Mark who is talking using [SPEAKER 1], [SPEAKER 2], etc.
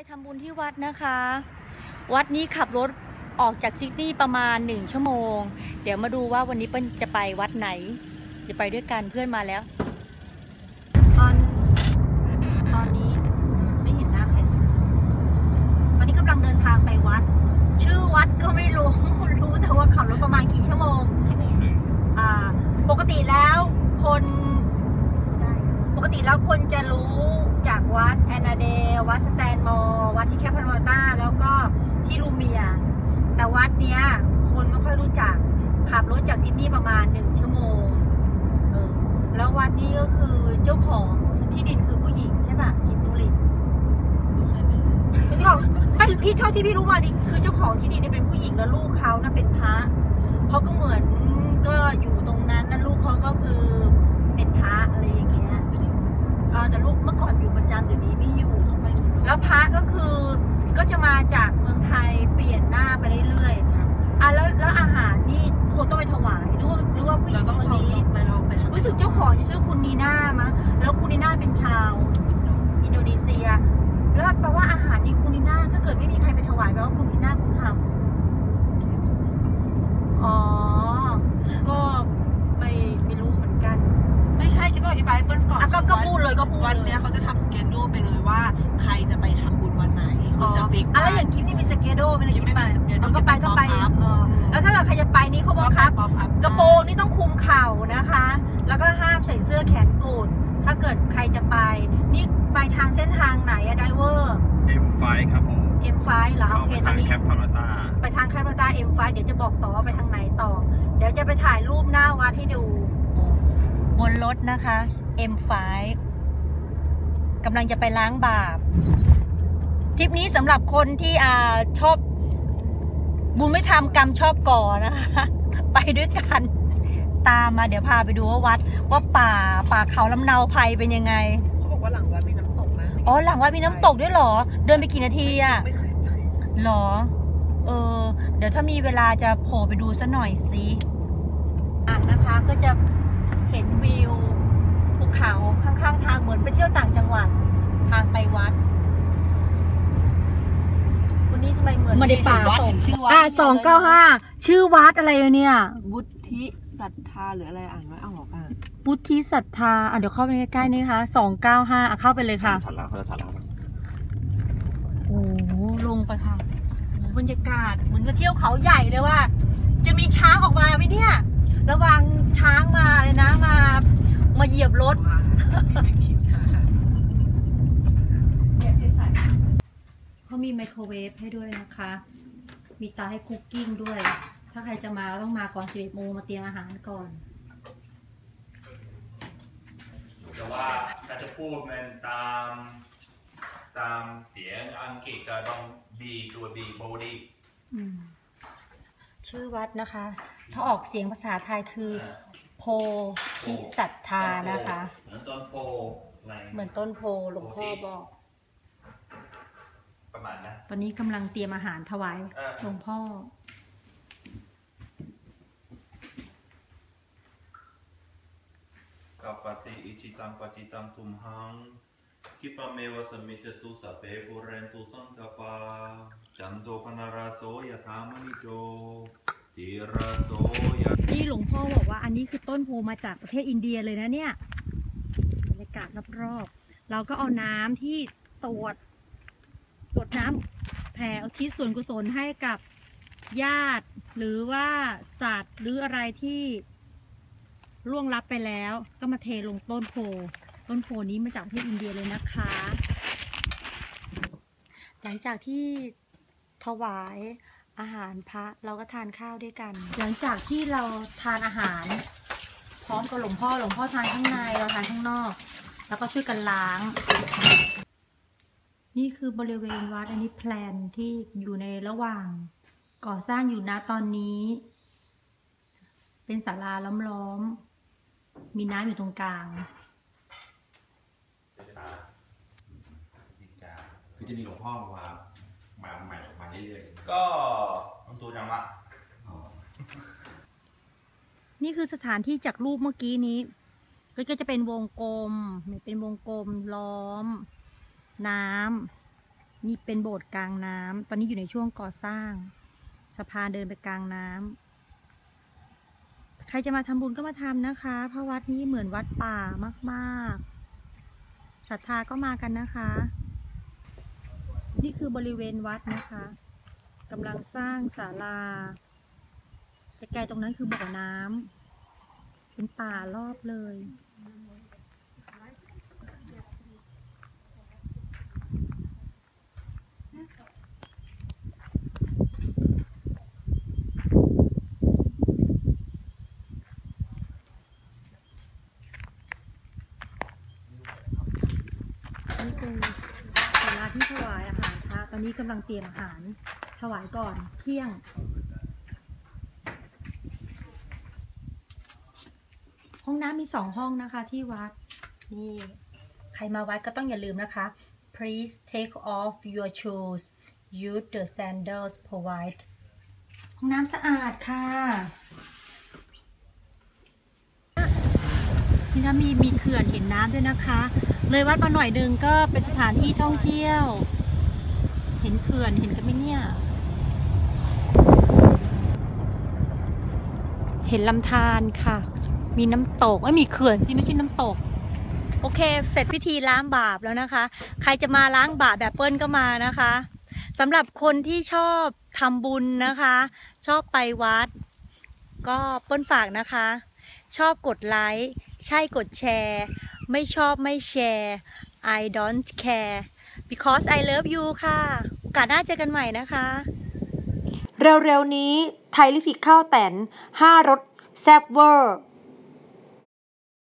[SPEAKER 1] ไปทำบุญที่วัดนะคะ วัดนี้ขับรถออกจากซิดนีย์ประมาณหนึ่งชั่วโมง เดี๋ยวมาดูว่าวันนี้เปิ้ลจะไปวัดไหน จะไปด้วยกันเพื่อนมาแล้ว ตอนตอนนี้ไม่เห็นหน้าใครตอนนี้กำลังเดินทางไปวัด ชื่อวัดก็ไม่รู้รู้แต่ว่าขับรถประมาณกี่ชั่วโมง
[SPEAKER 2] ชั่วโมงหนึ่ง
[SPEAKER 1] อ่า ปกติแล้วคน ปกติแล้วคนจะรู้ จากวัดแอนนาเดลวัดสแตนมอร์วัดที่แคปพานอต้าแล้วก็ที่ลูเมีย แต่วัดเนี้ยคนไม่ค่อยรู้จัก ขับรถจากซิดนีย์ประมาณหนึ่งชั่วโมงเออแล้ววัดนี้ก็คือเจ้าของที่ดินคือผู้หญิงใช่ปะกินนุลินเจ้าของไม่พี่เท่าที่พี่รู้มานี่คือเจ้าของที่ดินเนี่ยเป็นผู้หญิงแล้วลูกเขาน่ะเป็นพระเขาก็เหมือน พระก็คือก็จะมาจากเมืองไทยเปลี่ยนหน้าไปเรื่อยๆอะแล้วแล้วอาหารนี่คนต้องไปถวายหรือว่าหรือว่าผู้หญิ
[SPEAKER 3] เรา
[SPEAKER 1] ง
[SPEAKER 3] ต้อง
[SPEAKER 1] คน
[SPEAKER 3] ลอง
[SPEAKER 1] นี้
[SPEAKER 3] ไปลองไป
[SPEAKER 1] รู้สึกเจ้าของจะชื่อคุณนีน่ามั้งแล้วคุณนีน่าเป็นชาว อินโดนีเซีย แล้วแปลว่าอาหารนี่คุณนีน่าถ้าเกิดไม่มีใครไปถวายแปลว่าคุณนีน่าคงทำอ๋อ ก็ไม่ไม่รู้เหมือนกัน
[SPEAKER 3] ไม่ใช่ที่ต้องอ ธิบายให้เปิ้ลก่อน
[SPEAKER 1] อะก็ก็พูดเลยก็พูด
[SPEAKER 3] วัน
[SPEAKER 1] เลย
[SPEAKER 3] เนี้ยเขาจะทำสเกจดูไปเลยว่า ใครจะไปทำบุญวันไหนคือจะฟิก
[SPEAKER 1] อะไรอย่างกิฟนี่มีสเกโดไหมนะ
[SPEAKER 3] กิ๊
[SPEAKER 1] กิฟ
[SPEAKER 3] บไม่
[SPEAKER 1] ไป
[SPEAKER 3] มี schedule
[SPEAKER 1] เอาก็ไปก็ไป
[SPEAKER 3] กิ๊บเป็น pop up
[SPEAKER 1] เออแล้วถ้าเกิดใครจะไปนี่เขาบอกครับ
[SPEAKER 3] ป๊อปอัพ
[SPEAKER 1] กระโปรงนี่ต้องคลุมเข่านะคะ แล้วก็ห้ามใส่เสื้อแขนกุดถ้าเกิดใครจะไป นี่ไปทางเส้นทางไหนอะไดเวอร์
[SPEAKER 2] เอ็มไฟครับผม
[SPEAKER 1] M5 เหรอ
[SPEAKER 2] เข้า
[SPEAKER 1] โอเค
[SPEAKER 2] ไป
[SPEAKER 1] ตอ
[SPEAKER 2] ทานง
[SPEAKER 1] นี้
[SPEAKER 2] แคปพาราต้า
[SPEAKER 1] ไปทางแคนาดา M5 เดี๋ยวจะบอกต่อว่าไปทางไหนต่อ เดี๋ยวจะไปถ่ายรูปหน้าวัดให้ดู บนรถนะคะ M5 กำลังจะไปล้างบาปทริปนี้สำหรับคนที่อ่าชอบ บุญไม่ทำกรรมชอบก่อนะคะ ไปด้วยกัน ตามมาเดี๋ยวพาไปดูว่าวัด ว่าป่าป่าเขาลำเนาภัยเป็นยังไง
[SPEAKER 3] เขาบอกว่าหลังวัดมีน้ำตกนะ
[SPEAKER 1] อ๋อหลังวัดมีน้ำตกด้วยเหรอ เดินไปกี่นาทีอะ
[SPEAKER 3] ไม่เคยไป
[SPEAKER 1] หรอ เออ เดี๋ยวถ้ามีเวลาจะโผล่ไปดูซะหน่อยสิอะนะคะก็จะ เห็นวิวภูเขาข้างๆ ทางเหมือนไปเที่ยวต่างจังหวัด ทางไปวัด วันนี้ทำไมเหมือน
[SPEAKER 3] ไม่ได้ป่า
[SPEAKER 1] ส่
[SPEAKER 3] ส่
[SPEAKER 1] ง
[SPEAKER 3] งชื่อวัด
[SPEAKER 1] อ่าสองเก้าห้าชื่อวัดอะไรเนี่ย
[SPEAKER 3] วุฒิศรัทธาหรืออะไรอ่านไว้เอาออกอ่าน
[SPEAKER 1] พุทธิศรัทธาอะเดี๋ยวเข้าไปใกล้ๆนี่ค่ะสองเก้าห้าอะเข้าไปเลยค่ะ
[SPEAKER 2] ฉันแล้วเขาจะฉันแล้ว
[SPEAKER 1] โอ้โหลงไปค่ะโอ้โหบรรยากาศเหมือนมาเที่ยวเขาใหญ่เลยว่า จะมีช้างออกมาไหมเนี่ย ระวังช้างมาเลยนะมา มาเหยียบรถ
[SPEAKER 3] ไม่มีใช่
[SPEAKER 1] เขามีไมโครเวฟให้ด้วยนะคะ มีเตาให้คุกกิ้งด้วย ถ้าใครจะมาก็ต้องมาก่อน 11โมงมาเตรียมอาหารก่อน
[SPEAKER 4] แต่ว่าถ้าจะพูดมันตามตามเสียงอังกฤษก็ต้อง B ตัว B body
[SPEAKER 1] อืม ชื่อวัดนะคะ ถ้าออกเสียงภาษาไทยคือ โพธิศรัทธานะคะ
[SPEAKER 4] เหมือนต้นโพอะไร
[SPEAKER 1] เหมือนต้นโพหลวงพ่อบอก
[SPEAKER 4] ประมาณนั้น
[SPEAKER 1] ตอนนี้กำลังเตรียมอาหารถวาย
[SPEAKER 4] เออ
[SPEAKER 1] หลวงพ่อ
[SPEAKER 4] กัปปติอิจิตังปจิตังทุมหัง คิปะเมวะสมิจตุสเปปุเรนตุสังกปาจันโทปนาราโสยถามณิโจติระโสยะ
[SPEAKER 1] นี่หลวงพ่อบอกว่าอันนี้คือต้นโพมาจากประเทศอินเดียเลยนะเนี่ยบรรยากาศรอบๆเราก็เอาน้ำที่ตรวจตรวจน้ำแผ่อุทิศส่วนกุศลให้กับญาติ หรือว่าสัตว์หรืออะไรที่ล่วงลับไปแล้ว ก็มาเทลงต้นโพ ต้นโพนี้มาจากประเทศอินเดียเลยนะคะ หลังจากที่ถวายอาหารพระเราก็ทานข้าวด้วยกัน หลังจากที่เราทานอาหาร พร้อมกับหลวงพ่อหลวงพ่อทานข้างในเราทานข้างนอก แล้วก็ช่วยกันล้าง นี่คือบริเวณวัดอันนี้แพลนที่อยู่ในระหว่างก่อสร้างอยู่นะตอนนี้ เป็นศาลาล้อมๆ มีน้ำอยู่ตรงกลาง
[SPEAKER 2] คือจะมีหลวงพ่อมามาใหม่มาเรื่อย
[SPEAKER 4] ก็ต้องตัวจังละ
[SPEAKER 2] ๆอ๋อ
[SPEAKER 1] นี่คือสถานที่จากรูปเมื่อกี้นี้ก็ก็จะเป็นวงกลมเป็นวงกลมล้อม น้ำนี่เป็นโบสถ์กลางน้ำตอนนี้อยู่ในช่วงก่อสร้างสะพานเดินไปกลางน้ำใครจะมาทำบุญก็มาทำนะคะ เพราะวัดนี้เหมือนวัดป่ามากๆ ศรัทธาก็มากันนะคะ นี่คือบริเวณวัดนะคะกำลังสร้างศาลาไกลๆตรงนั้นคือบ่อน้ำเป็นป่ารอบเลย นี่เป็นศาลาที่ถวายอาหารพระตอนนี้กำลังเตรียมอาหารถวายก่อนเที่ยง ห้องน้ำมีสองห้องนะคะที่วัด นี่ ใครมาวัดก็ต้องอย่าลืมนะคะ please take off your shoes use the sandals provide ห้องน้ำสะอาดค่ะ นี่นะมีมีเขื่อนเห็นน้ำด้วยนะคะ เลยวัดมาหน่อยหนึงก็เป็นสถานที่ท่องเที่ยว เห็นเขื่อนเห็นกันไหมเนี่ย เห็นลำธารค่ะ มีน้ำตกไม่มีเขื่อนสิไม่ใช่น้ำตก โอเค เสร็จพิธีล้างบาปแล้วนะคะ ใครจะมาล้างบาปแบบเปิ้ลก็มานะคะสำหรับคนที่ชอบทำบุญนะคะ ชอบไปวัด ก็เปิ้ลฝากนะคะ ชอบกดไลค์ ใช่กดแชร์ ไม่ชอบไม่แชร์ I don't care because I love you ค่ะโอกาสหน้าเจอกันใหม่นะคะ เร็วๆนี้ไทยลิฟิกข้าวแตน 5รสแซ่บเวอร์